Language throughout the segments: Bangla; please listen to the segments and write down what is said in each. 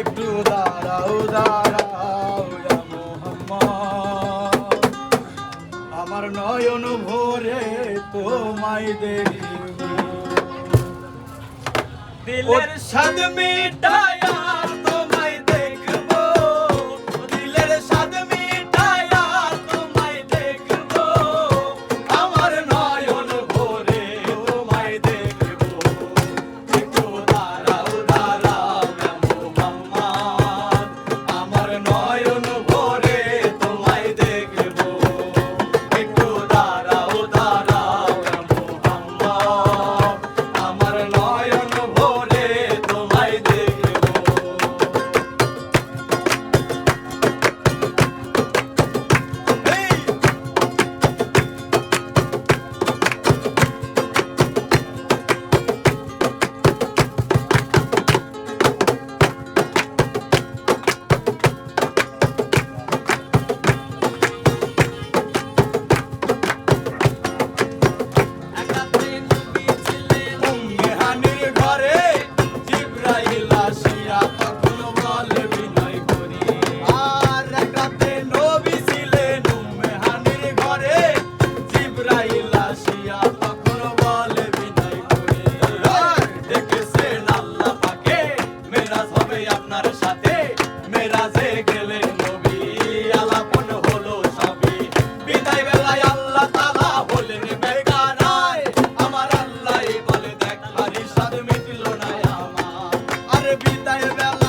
একটু দাঁড়াও দাঁড়াও মোহাম্মদ। আমার নয়ন দিলের সাদ মেটায়া রাতে মেরাজে গেলেন নবী আলাপন হলো সাবি বিদায় বেলায় আল্লাহ তালা হলেন বেগানায় আমার আল্লাহ বলে দেখ হারি সাদ মিটল না আমার। বিদায় বেলা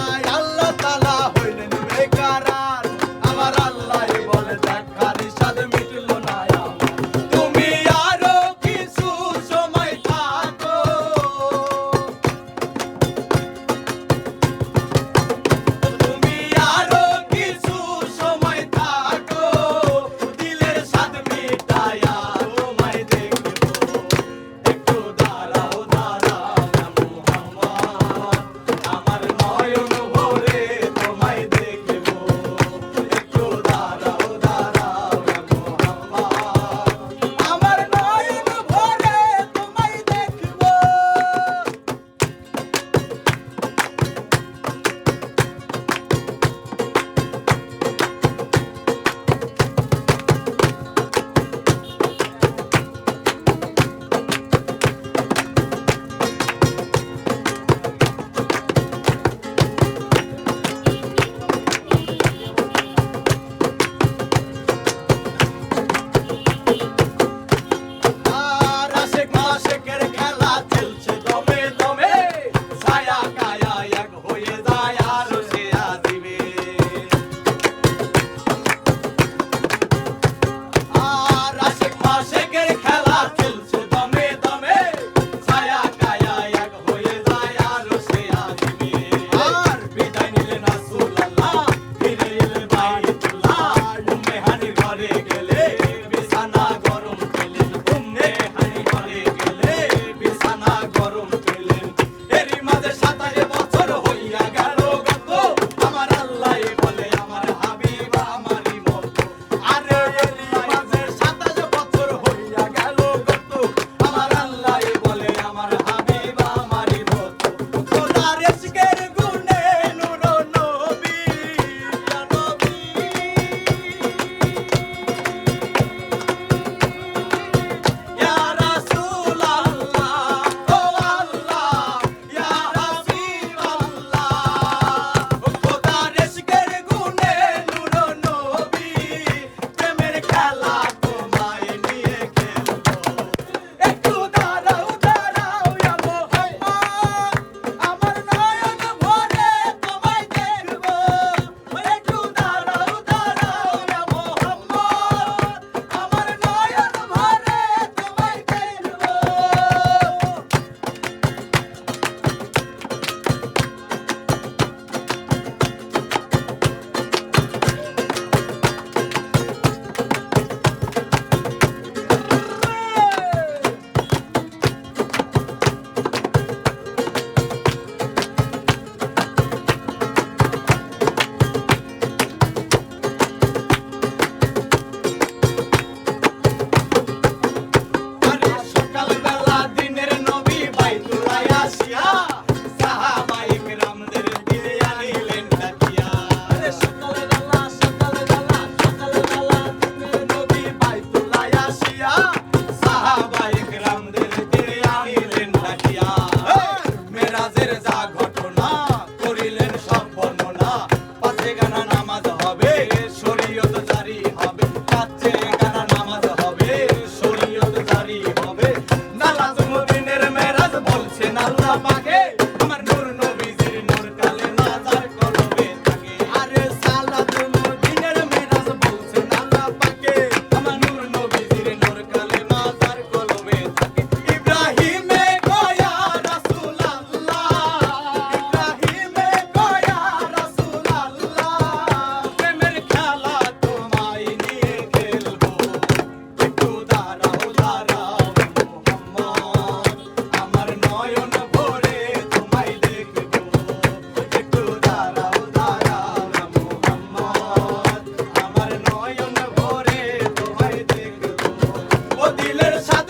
সাদ